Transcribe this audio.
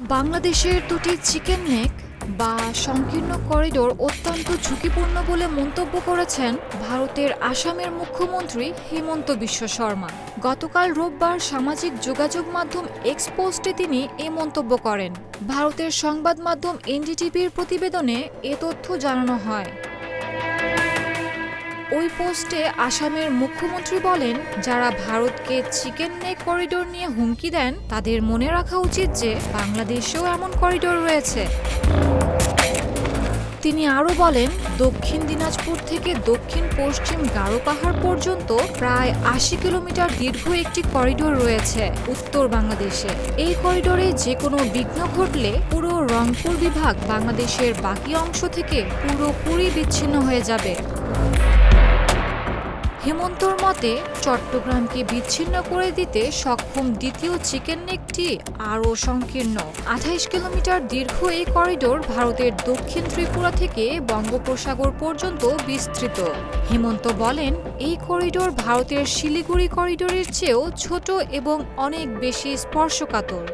বাংলাদেশের দুটি chicken neck বা সংকীর্ণ করিডোর অত্যন্ত ঝুঁকিপূর্ণ বলে মন্তব্য করেছেন ভারতের আসামের মুখ্যমন্ত্রী হিমন্ত বিশ্ব শর্মা। গতকাল রোববার সামাজিক যোগাযোগ মাধ্যম এক্সপোস্টে তিনি এ মন্তব্য করেন। ভারতের সংবাদ মাধ্যম এনডিটিভির প্রতিবেদনে এ তথ্য জানানো হয়। ওই পোস্টে আসামের মুখ্যমন্ত্রী বলেন, যারা ভারতকে চিকেন নেক করিডোর নিয়ে হুমকি দেন, তাদের মনে রাখা উচিত যে বাংলাদেশেও এমন করিডোর রয়েছে। তিনি আরও বলেন, দক্ষিণ দিনাজপুর থেকে দক্ষিণ পশ্চিম গারো পাহাড় পর্যন্ত প্রায় আশি কিলোমিটার দীর্ঘ একটি করিডোর রয়েছে উত্তর বাংলাদেশে। এই করিডোরে যে কোনো বিঘ্ন ঘটলে পুরো রংপুর বিভাগ বাংলাদেশের বাকি অংশ থেকে পুরোপুরি বিচ্ছিন্ন হয়ে যাবে। হেমন্তর মতে, চট্টগ্রামকে বিচ্ছিন্ন করে দিতে সক্ষম দ্বিতীয় চিকেন নেকটি আরও সংকীর্ণ। আঠাইশ কিলোমিটার দীর্ঘ এই করিডোর ভারতের দক্ষিণ ত্রিপুরা থেকে বঙ্গোপসাগর পর্যন্ত বিস্তৃত। হেমন্ত বলেন, এই করিডোর ভারতের শিলিগুড়ি করিডোরের চেয়েও ছোট এবং অনেক বেশি স্পর্শকাতর।